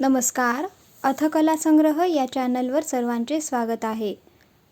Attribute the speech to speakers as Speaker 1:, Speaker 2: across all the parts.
Speaker 1: नमस्कार. अथकला संग्रह या चॅनलवर सर्वांचे स्वागत आहे.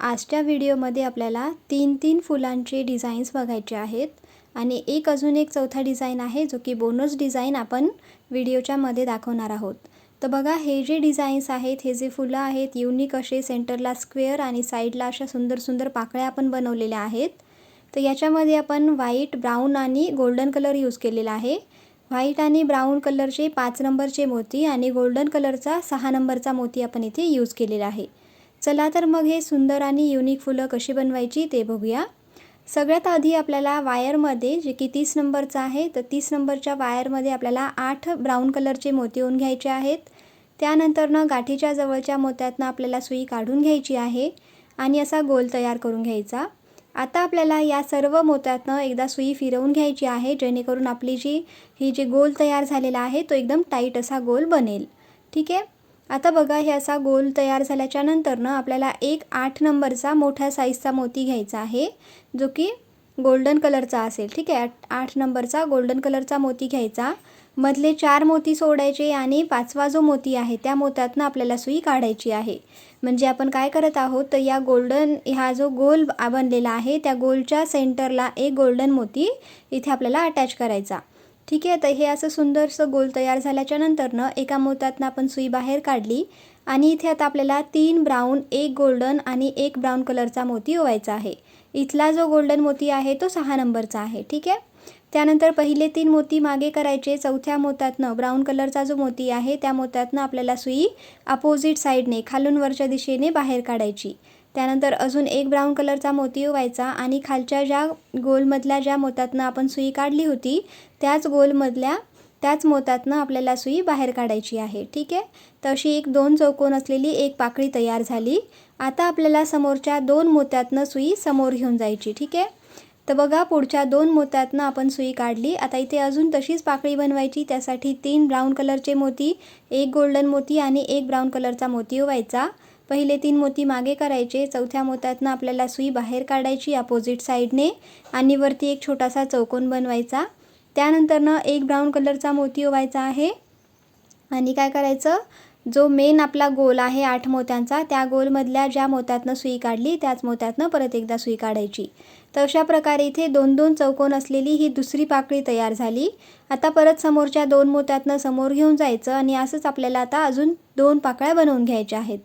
Speaker 1: आजच्या व्हिडिओमध्ये आपल्याला तीन तीन फुलांचे डिझाईन्स बघायचे आहेत आणि एक अजून एक चौथा डिझाईन आहे जो की बोनस डिझाईन आपण व्हिडिओच्या मध्ये दाखवणार आहोत. तर बघा हे जे डिझाईन्स आहेत हे जे फुलं आहेत युनिक असे सेंटरला स्क्वेअर आणि साईडला अशा सुंदर सुंदर पाकळ्या आपण बनवलेल्या आहेत. तर याच्यामध्ये आपण व्हाईट ब्राऊन आणि गोल्डन कलर यूज केलेला आहे. व्हाईट आणि ब्राऊन कलरचे पाच नंबरचे मोती आणि गोल्डन कलरचा सहा नंबरचा मोती आपण इथे यूज केलेला आहे. चला तर मग हे सुंदर आणि युनिक फुलं कशी बनवायची ते बघूया. सगळ्यात आधी आपल्याला वायरमध्ये जे की तीस नंबरचं आहे तर तीस नंबरच्या वायरमध्ये आपल्याला आठ ब्राऊन कलरचे मोती होऊन घ्यायचे आहेत. त्यानंतरनं गाठीच्या जवळच्या मोत्यातनं आपल्याला सुई काढून घ्यायची आहे आणि असा गोल तयार करून घ्यायचा. आता आपल्याला या सर्व मोत्यातनं एकदा सुई फिरवून घ्यायची आहे जेणेकरून आपली जी ही जे गोल तयार झालेला आहे तो एकदम टाईट असा गोल बनेल. ठीक आहे? आता बघा हे असा गोल तयार झाल्याच्या नंतरनं आपल्याला एक आठ नंबरचा मोठ्या साईजचा मोती घ्यायचा आहे जो की गोल्डन कलरचा असेल. ठीक आहे? आठ नंबरचा गोल्डन कलरचा मोती घ्यायचा. मधले चार मोती सोडायचे आणि पाचवा जो मोती आहे त्या मोत्यातनं आपल्याला सुई काढायची आहे. म्हणजे आपण काय करत आहोत तर या गोल्डन हा जो गोल बनलेला आहे त्या गोलच्या सेंटरला एक गोल्डन मोती इथे आपल्याला अटॅच करायचा. ठीक आहे तर हे असं सुंदरसं गोल तयार झाल्याच्या नंतरनं एका मोत्यातनं आपण सुई बाहेर काढली आणि इथे आता आपल्याला तीन ब्राऊन एक गोल्डन आणि एक ब्राऊन कलरचा मोती ओवायचा आहे. इथला जो गोल्डन मोती आहे तो सहा नंबरचा आहे. ठीक आहे? त्यानंतर पहिले तीन मोती मागे करायचे. चौथ्या मोत्यातनं ब्राऊन कलरचा जो मोती आहे त्या मोत्यातनं आपल्याला सुई अपोजिट साईडने खालून वरच्या दिशेने बाहेर काढायची. त्यानंतर अजून एक ब्राऊन कलरचा मोती व्हायचा आणि खालच्या ज्या गोलमधल्या ज्या मोत्यातनं आपण सुई काढली होती त्याच गोलमधल्या त्याच मोत्यातनं आपल्याला सुई बाहेर काढायची आहे. ठीक आहे? तशी एक दोन चौकोन असलेली एक पाकळी तयार झाली. आता आपल्याला समोरच्या दोन मोत्यातनं सुई समोर घेऊन जायची. ठीक आहे? तर बघा पुढच्या दोन मोत्यातनं आपण सुई काढली. आता इथे अजून तशीच पाकळी बनवायची. त्यासाठी तीन ब्राऊन कलरचे मोती एक गोल्डन मोती आणि एक ब्राऊन कलरचा मोती ओवायचा पहिले तीन मोती मागे करायचे. चौथ्या मोत्यातनं आपल्याला सुई बाहेर काढायची अपोजिट साईडने आणि वरती एक छोटासा चौकोन बनवायचा. त्यानंतरनं एक ब्राऊन कलरचा मोती व्हायचा आहे. आणि काय करायचं? जो मेन आपला गोल आहे आठ मोत्यांचा त्या गोलमधल्या ज्या मोत्यातनं सुई काढली त्याच मोत्यातनं परत एकदा सुई काढायची. तर अशा प्रकारे इथे दोन दोन चौकोन असलेली ही दुसरी पाकळी तयार झाली. आता परत समोरच्या दोन मोत्यातनं समोर घेऊन जायचं आणि असंच आपल्याला आता अजून दोन पाकळ्या बनवून घ्यायच्या आहेत.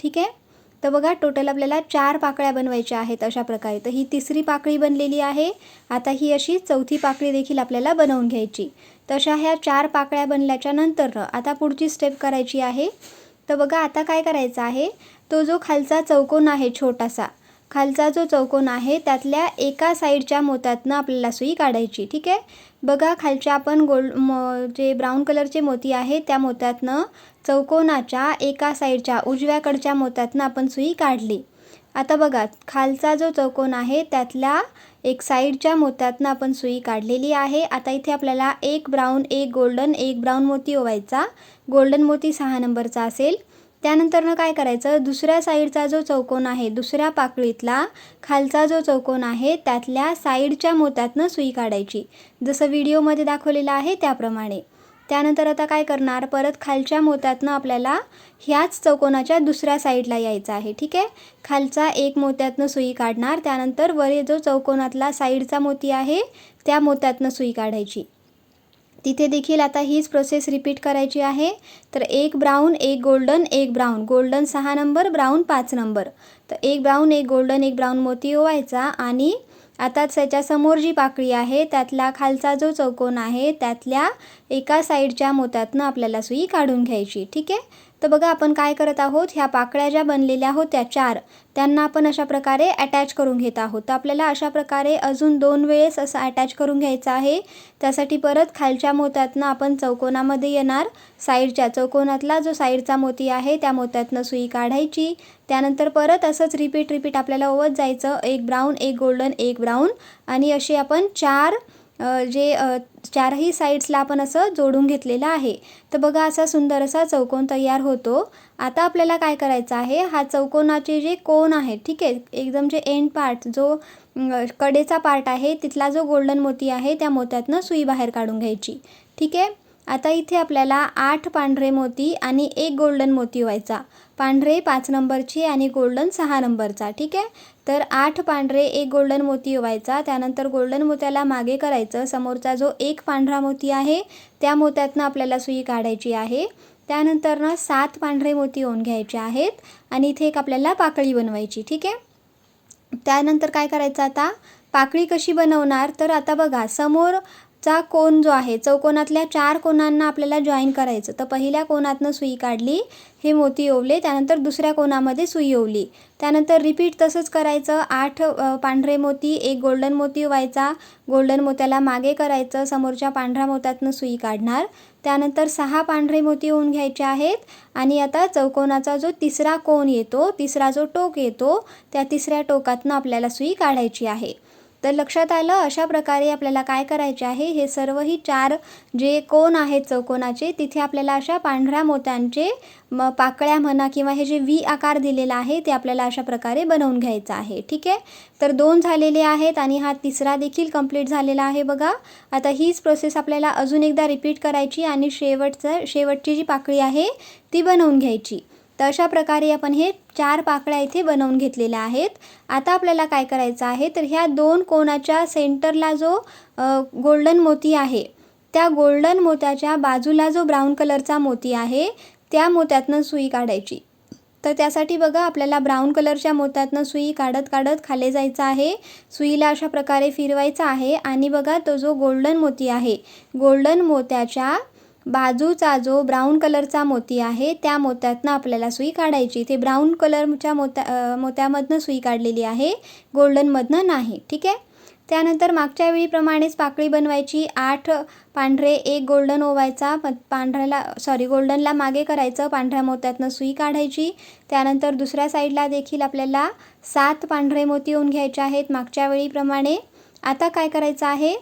Speaker 1: ठीक आहे? तर बघा टोटल आपल्याला चार पाकळ्या बनवायच्या आहेत अशा प्रकारे. तर ही तिसरी पाकळी बनलेली आहे. आता ही अशी चौथी पाकळी देखील आपल्याला बनवून घ्यायची. तशा ह्या चार पाकळ्या बनल्याच्या नंतर आता पुढची स्टेप करायची आहे. तर बघा आता काय करायचं आहे? तो जो खालचा चौकोन आहे छोटासा खालचा जो चौकोन आहे त्यातल्या एका साईडच्या मोत्यातनं आपल्याला सुई काढायची ठीक आहे? बघा खालच्या आपण गोल्ड म जे ब्राऊन कलरचे मोती आहे त्या मोत्यातनं चौकोनाच्या एका साईडच्या उजव्याकडच्या मोत्यातनं आपण सुई काढली. आता बघा खालचा जो चौकोन आहे त्यातल्या एक साईडच्या मोत्यातनं आपण सुई काढलेली आहे. आता इथे आपल्याला एक ब्राऊन एक गोल्डन एक ब्राऊन मोती ओवायचा. गोल्डन मोती सहा नंबरचा असेल. त्यानंतरनं काय करायचं? दुसऱ्या साईडचा जो चौकोन आहे दुसऱ्या पाकळीतला खालचा जो चौकोन आहे त्यातल्या साईडच्या मोत्यातनं सुई काढायची. जसं व्हिडिओमध्ये दाखवलेलं आहे त्याप्रमाणे. त्यानंतर आता काय करणार? परत खालच्या मोत्यातनं आपल्याला ह्याच चौकोनाच्या दुसऱ्या साईडला यायचं आहे ठीक आहे? खालचा एक मोत्यातनं सुई काढणार त्यानंतर वरील जो चौकोनातला साईडचा मोती आहे त्या मोत्यातनं सुई काढायची. तिथे देखील आता हीच प्रोसेस रिपीट करायची आहे. तर एक ब्राऊन एक गोल्डन एक ब्राऊन गोल्डन सहा नंबर ब्राऊन पाच नंबर तर एक ब्राऊन एक गोल्डन एक ब्राऊन मोती ओवायचा आणि आता त्याच्यासमोर जी पाकळी आहे त्यातला खालचा जो चौकोन आहे त्यातल्या एका साईडच्या मोत्यातनं आपल्याला सुई काढून घ्यायची ठीक आहे? तर बघा आपण काय करत आहोत? ह्या पाकळ्या ज्या बनलेल्या होत्या चार. त्यांना आपण अशा प्रकारे अटॅच करून घेत आहोत. तर आपल्याला अशा प्रकारे अजून दोन वेळेस असं अटॅच करून घ्यायचं आहे. त्यासाठी परत खालच्या मोत्यातनं आपण चौकोनामध्ये येणार. साईडच्या चौकोनातला जो साईडचा मोती आहे त्या मोत्यातनं सुई काढायची. त्यानंतर परत असंच रिपीट रिपीट आपल्याला ओवत जायचं. एक ब्राऊन एक गोल्डन एक ब्राऊन आणि असे आपण चार जे चारही साईड्सला आपण असं जोडून घेतलेलं आहे. तर बघा असा सुंदर असा चौकोन तयार होतो. आता आपल्याला काय करायचं आहे? हा चौकोनाचे जे कोण आहे ठीक आहे? एकदम जे एंड पार्ट जो कडेचा पार्ट आहे तिथला जो गोल्डन मोती आहे त्या मोत्यातनं सुई बाहेर काढून घ्यायची. ठीक आहे? आता इथे आपल्याला आठ पांढरे मोती आणि एक गोल्डन मोती व्हायचा. पांढरे पाच नंबरचे आणि गोल्डन सहा नंबरचा ठीक आहे? तर आठ पांढरे एक गोल्डन मोती व्हायचा. त्यानंतर गोल्डन मोत्याला मागे करायचं. समोरचा जो एक पांढरा मोती आहे त्या मोत्यातनं आपल्याला सुई काढायची आहे. त्यानंतर ना सात पांढरे मोती होऊन घ्यायचे आहेत आणि इथे एक आपल्याला पाकळी बनवायची ठीक आहे? त्यानंतर काय करायचं आता? पाकळी कशी बनवणार? तर आता बघा समोर चा कोण जो आहे चौकोनातल्या चार कोणांना आपल्याला जॉईन करायचं. तर पहिल्या कोनातनं सुई काढली हे मोती ओवले त्यानंतर दुसऱ्या कोणामध्ये सुई ओवली. त्यानंतर रिपीट तसंच करायचं आठ पांढरे मोती एक गोल्डन मोती व्हायचा गोल्डन मोत्याला मागे करायचं समोरच्या पांढऱ्या मोत्यातनं सुई काढणार. त्यानंतर सहा पांढरे मोती होऊन घ्यायचे आहेत आणि आता चौकोनाचा जो तिसरा कोण येतो तिसरा जो टोक येतो त्या तिसऱ्या टोकातनं आपल्याला सुई काढायची आहे. तर लक्षात आलं अशा प्रकारे आपल्याला काय करायचे आहे? हे सर्वही चार जे कोण आहेत चौकोनाचे तिथे आपल्याला अशा पांढऱ्या मोत्यांचे म पाकळ्या म्हणा किंवा हे जे व्ही आकार दिलेला आहे ते आपल्याला अशा प्रकारे बनवून घ्यायचं आहे. ठीक आहे? तर दोन झालेले आहेत आणि हा तिसरा देखील कंप्लीट झालेला आहे बघा. आता हीच प्रोसेस आपल्याला अजून एकदा रिपीट करायची आणि शेवटचं शेवटची जी पाकळी आहे ती बनवून घ्यायची. तर अशा प्रकारे आपण हे चार पाकळ्या इथे बनवून घेतलेल्या आहेत. आता आपल्याला काय करायचं आहे तर ह्या दोन कोणाच्या सेंटरला जो गोल्डन मोती आहे त्या गोल्डन मोत्याच्या बाजूला जो ब्राऊन कलरचा मोती आहे त्या मोत्यातनं सुई काढायची. तर त्यासाठी बघा आपल्याला ब्राऊन कलरच्या मोत्यातनं सुई काढत काढत खाली जायचं आहे. सुईला अशा प्रकारे फिरवायचा आहे आणि बघा तो जो गोल्डन मोती आहे गोल्डन मोत्याच्या बाजूचा जो ब्राऊन कलरचा मोती आहे त्या मोत्यातनं आपल्याला सुई काढायची. ते ब्राऊन कलरच्या मोत्या मोत्यामधनं सुई काढलेली आहे गोल्डनमधनं नाही. ठीक आहे? त्यानंतर मागच्या वेळीप्रमाणेच पाकळी बनवायची. आठ पांढरे एक गोल्डन ओवायचा. पांढऱ्याला सॉरी गोल्डनला मागे करायचं. पांढऱ्या मोत्यातनं सुई काढायची. त्यानंतर दुसऱ्या साईडला देखील आपल्याला सात पांढरे मोती होऊन घ्यायचे आहेत मागच्या वेळीप्रमाणे आता काय करायचं आहे?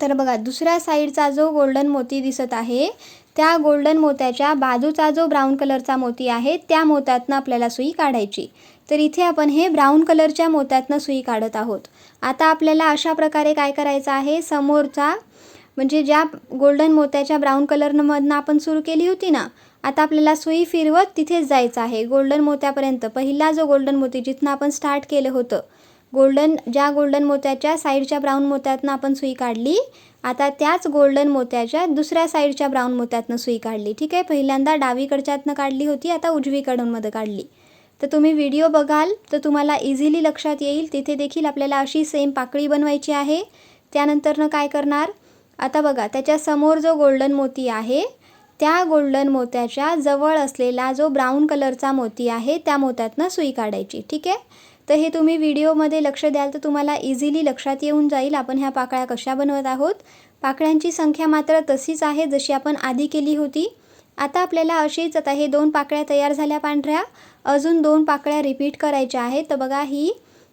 Speaker 1: तर बघा दुसऱ्या साईडचा जो गोल्डन मोती दिसत आहे त्या गोल्डन मोत्याच्या बाजूचा जो ब्राऊन कलरचा मोती आहे त्या मोत्यातनं आपल्याला सुई काढायची. तर इथे आपण हे ब्राऊन कलरच्या मोत्यातनं सुई काढत आहोत. आता आपल्याला अशा प्रकारे काय करायचं आहे समोरचा म्हणजे ज्या गोल्डन मोत्याच्या ब्राऊन कलरमधनं आपण सुरू केली होती ना आता आपल्याला सुई फिरवत तिथेच जायचं आहे गोल्डन मोत्यापर्यंत. पहिला जो गोल्डन मोती जिथनं आपण स्टार्ट केलं होतं गोल्डन ज्या गोल्डन मोत्याच्या साईडच्या ब्राऊन मोत्यातनं आपण सुई काढली आता त्याच गोल्डन मोत्याच्या दुसऱ्या साईडच्या ब्राऊन मोत्यातनं सुई काढली. ठीक आहे? पहिल्यांदा डावीकडच्यातनं काढली होती आता उजवीकडूनमध्ये काढली. तर तुम्ही व्हिडिओ बघाल तर तुम्हाला इझिली लक्षात येईल तिथे देखील आपल्याला अशी सेम पाकळी बनवायची आहे. त्यानंतरनं काय करणार? आता बघा त्याच्यासमोर जो गोल्डन मोती आहे त्या गोल्डन मोत्याच्या जवळ असलेला जो ब्राऊन कलरचा मोती आहे त्या मोत्यातनं सुई काढायची. ठीक आहे? तर हे तुम्ही व्हिडिओमध्ये लक्ष द्याल तर तुम्हाला इझिली लक्षात येऊन जाईल आपण ह्या पाकळ्या कशा बनवत आहोत. पाकळ्यांची संख्या मात्र तशीच आहे जशी आपण आधी केली होती. आता आपल्याला अशीच आता हे दोन पाकळ्या तयार झाल्या पांढऱ्या. अजून दोन पाकळ्या रिपीट करायच्या आहेत. तर बघा ही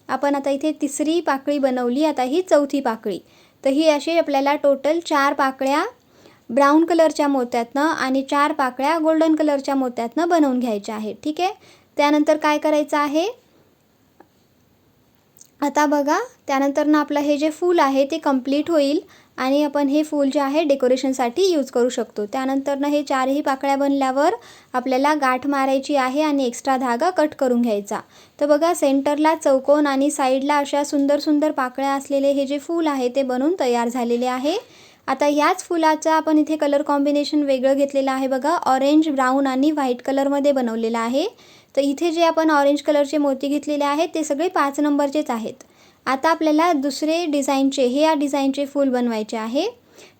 Speaker 1: आपण आता इथे तिसरी पाकळी बनवली आता ही चौथी पाकळी. तर ही अशी आपल्याला टोटल चार पाकळ्या ब्राऊन कलरच्या मोत्यातनं आणि चार पाकळ्या गोल्डन कलरच्या मोत्यातनं बनवून घ्यायच्या आहेत. ठीक आहे? त्यानंतर काय करायचं आहे? आता बघा त्यानंतर ना आपलं हे जे फूल आहे ते कंप्लीट होईल आणि आपण हे फूल जे आहे डेकोरेशनसाठी यूज करू शकतो. त्यानंतरनं हे चारही पाकळ्या बनल्यावर आपल्याला गाठ मारायची आहे आणि एक्स्ट्रा धागा कट करून घ्यायचा. तर बघा सेंटरला चौकोन आणि साईडला अशा सुंदर सुंदर पाकळ्या असलेले हे जे फूल आहे ते बनून तयार झालेले आहे. आता याच फुलाचा आपण इथे कलर कॉम्बिनेशन वेगळं घेतलेलं आहे बघा. ऑरेंज ब्राऊन आणि व्हाईट कलरमध्ये बनवलेलं आहे. तर इथे जे आपण ऑरेंज कलरचे मोती घेतलेले आहेत ते सगळे पाच नंबरचेच आहेत. आता आपल्याला दुसरे डिझाईनचे हे या डिझाईनचे फूल बनवायचे आहे.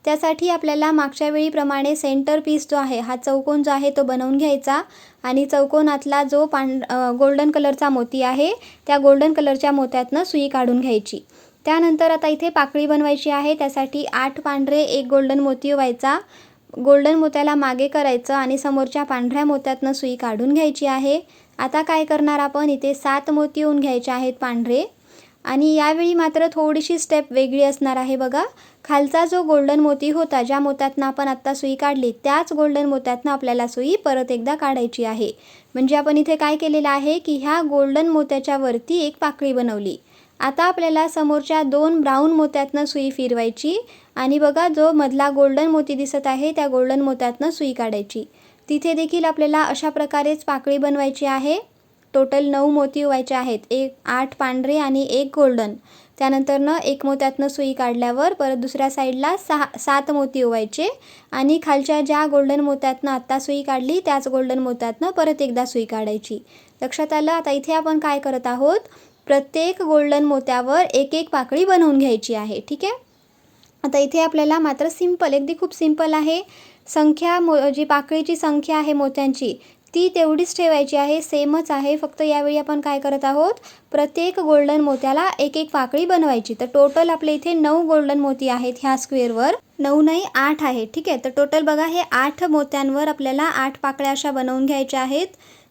Speaker 1: त्यासाठी आपल्याला मागच्या वेळीप्रमाणे सेंटर पीस जो आहे हा चौकोन जो आहे तो बनवून घ्यायचा. आणि चौकोनातला जो पांढ गोल्डन कलरचा मोती आहे त्या गोल्डन कलरच्या मोत्यातनं सुई काढून घ्यायची. त्यानंतर आता इथे पाकळी बनवायची आहे. त्यासाठी आठ पांढरे एक गोल्डन मोती व्हायचा. गोल्डन मोत्याला मागे करायचं आणि समोरच्या पांढऱ्या मोत्यातनं सुई काढून घ्यायची आहे. आता काय करणार आपण? इथे सात मोती येऊन घ्यायचे आहेत पांढरे. आणि यावेळी मात्र थोडीशी स्टेप वेगळी असणार आहे बघा. खालचा जो गोल्डन मोती होता ज्या मोत्यातनं आपण आत्ता सुई काढली त्याच गोल्डन मोत्यातनं आपल्याला सुई परत एकदा काढायची आहे. म्हणजे आपण इथे काय केलेलं आहे की ह्या गोल्डन मोत्याच्या वरती एक पाकळी बनवली. आता आपल्याला समोरच्या दोन ब्राऊन मोत्यातनं सुई फिरवायची. आणि बघा जो मधला गोल्डन मोती दिसत आहे त्या गोल्डन मोत्यातनं सुई काढायची. तिथे देखील आपल्याला अशा प्रकारेच पाकळी बनवायची आहे. टोटल नऊ मोती व्हायचे आहेत. एक आठ पांढरे आणि एक गोल्डन. त्यानंतरनं एक मोत्यातनं सुई काढल्यावर परत दुसऱ्या साईडला सहा सात मोती ओवायचे. आणि खालच्या ज्या गोल्डन मोत्यातनं आत्ता सुई काढली त्याच गोल्डन मोत्यातनं परत एकदा सुई काढायची. लक्षात आलं? आता इथे आपण काय करत आहोत? प्रत्येक गोल्डन मोत्यावर एक एक पाकळी बनवून घ्यायची आहे ठीक आहे? आता इथे आपल्याला मात्र सिंपल अगदी खूप सिंपल आहे. संख्या मो जी पाकळीची संख्या आहे मोत्यांची ती तेवढीच ठेवायची आहे सेमच आहे. फक्त यावेळी आपण काय करत आहोत? प्रत्येक गोल्डन मोत्याला एक एक पाकळी बनवायची. तर टोटल आपल्या इथे नऊ गोल्डन मोती आहेत ह्या स्क्वेअरवर. नऊ नाही आठ आहे ठीक आहे? तर टोटल बघा हे आठ मोत्यांवर आपल्याला आठ पाकळ्या अशा बनवून घ्यायच्या आहेत.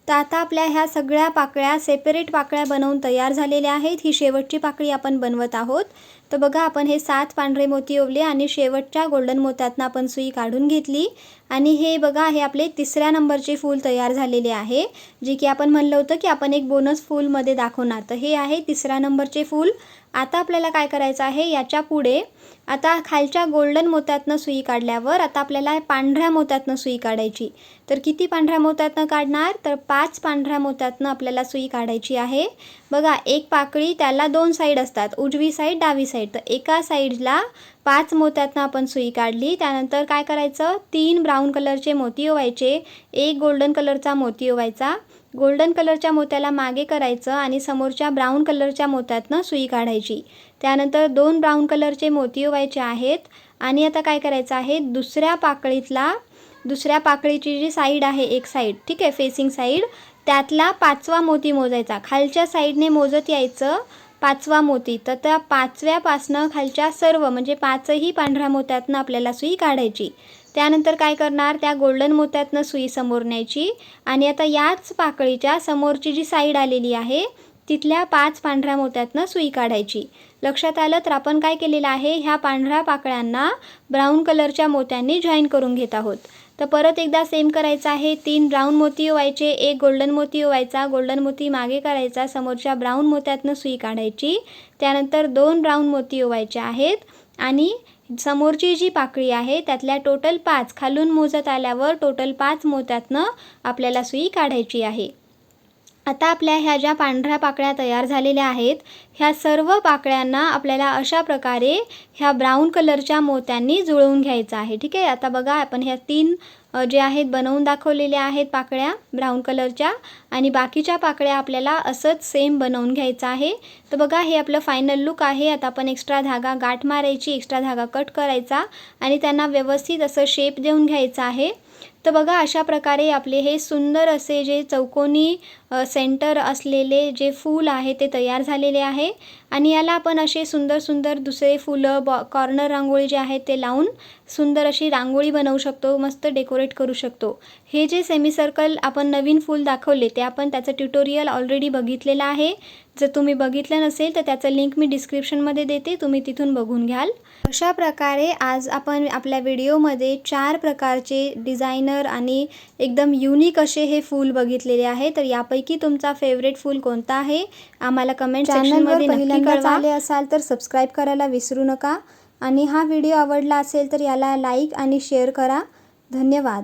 Speaker 1: तर आता आपल्या ह्या सगळ्या पाकळ्या सेपरेट पाकळ्या बनवून तयार झालेल्या आहेत. ही शेवटची पाकळी आपण बनवत आहोत. तर बघा आपण हे सात पांढरे मोती ओवले आणि शेवटच्या गोल्डन मोत्यातनं आपण सुई काढून घेतली. आणि हे बघा हे आपले तिसऱ्या नंबरचे फूल तयार झालेले आहे. जे की आपण म्हणलं होतं की आपण एक बोनस फूलमध्ये दाखवणार. तर हे आहे तिसऱ्या नंबरचे फूल. आता आपल्याला काय करायचं आहे? याच्यापुढे आता खालच्या गोल्डन मोत्यातनं सुई काढल्यावर आता आपल्याला पांढऱ्या मोत्यातनं सुई काढायची. तर किती पांढऱ्या मोत्यातनं काढणार? तर पाच पांढऱ्या मोत्यातनं आपल्याला सुई काढायची आहे. बघा एक पाकळी त्याला दोन साईड असतात. उजवी साईड डावी साईड तर एका साईडला पाच मोत्यातनं आपण सुई काढली. त्यानंतर काय करायचं? तीन ब्राऊन कलरचे मोती ओवायचे. एक गोल्डन कलरचा मोती ओवायचा. गोल्डन कलरच्या मोत्याला मागे करायचं आणि समोरच्या ब्राऊन कलरच्या मोत्यातनं सुई काढायची. त्यानंतर दोन ब्राऊन कलरचे मोती ओवायचे आहेत आणि आता काय करायचं आहे? दुसऱ्या पाकळीतला दुसऱ्या पाकळीची जी साईड आहे एक साईड ठीक आहे फेसिंग साईड त्यातला पाचवा मोती मोजायचा. खालच्या साईडने मोजत यायचं पाचवा मोती. तर त्या पाचव्यापासनं खालच्या सर्व म्हणजे पाचही पांढऱ्या मोत्यातनं आपल्याला सुई काढायची. त्यानंतर काय करणार? त्या गोल्डन मोत्यातनं सुई समोर न्यायची. आणि आता याच पाकळीच्या समोरची जी साईड आलेली आहे तिथल्या पाच पांढऱ्या मोत्यातनं सुई काढायची. लक्षात आलं तर आपण काय केलेलं आहे? ह्या पांढऱ्या पाकळ्यांना ब्राऊन कलरच्या मोत्यांनी जॉईन करून घेत आहोत. तर परत एकदा सेम करायचं आहे. तीन ब्राऊन मोती ओवायचे एक गोल्डन मोती ओवायचा गोल्डन मोती मागे करायचा समोरच्या ब्राऊन मोत्यातनं सुई काढायची. त्यानंतर दोन ब्राऊन मोती ओवायचे आहेत. आणि समोरची जी पाकळी आहे त्यातल्या टोटल पाच खालून मोजत आल्यावर टोटल पाच मोत्यातनं आपल्याला सुई काढायची आहे. आता आपल्या ह्या ज्या पांढऱ्या पाकळ्या तयार झालेल्या आहेत ह्या सर्व पाकळ्यांना आपल्याला अशा प्रकारे ह्या ब्राऊन कलरच्या मोत्यांनी जुळवून घ्यायचं आहे. ठीक आहे? आता बघा आपण ह्या तीन जे आहेत बनवून दाखवलेल्या आहेत पाकळ्या ब्राऊन कलरच्या आणि बाकीच्या पाकळ्या आपल्याला असंच सेम बनवून घ्यायचं आहे. तर बघा हे आपलं फायनल लुक आहे. आता आपण एक्स्ट्रा धागा गाठ मारायची एक्स्ट्रा धागा कट करायचा आणि त्यांना व्यवस्थित असं शेप देऊन घ्यायचं आहे. तर बघा अशा प्रकारे आपले हे सुंदर असे जे चौकोनी सेंटर असलेले जे फूल आहे ते तयार झालेले आहे. आणि याला आपण असे सुंदर सुंदर दुसरे फुलं बॉ कॉर्नर रांगोळी जे आहेत ते लावून सुंदर अशी रांगोळी बनवू शकतो मस्त डेकोरेट करू शकतो. हे जे सेमी सर्कल आपण नवीन फूल दाखवले ते आपण त्याचं ट्युटोरियल ऑलरेडी बघितलेलं आहे. जर तुम्ही बघितलं नसेल तर त्याचं लिंक मी डिस्क्रिप्शनमध्ये देते तुम्ही तिथून बघून घ्याल. अशा प्रकारे आज आपण आपल्या व्हिडिओमध्ये चार प्रकारचे डिझायनर आणि एकदम युनिक असे हे फूल बघितलेले आहे. तर यापैकी तुमचा फेवरेट फूल कोणता आहे? आम्हाला कमेंट सेक्शनमध्ये नक्की कळवा.
Speaker 2: असाल तर सबस्क्राईब करायला विसरू नका. आणि हा व्हिडिओ आवडला असेल तर याला लाईक आणि शेअर करा. धन्यवाद.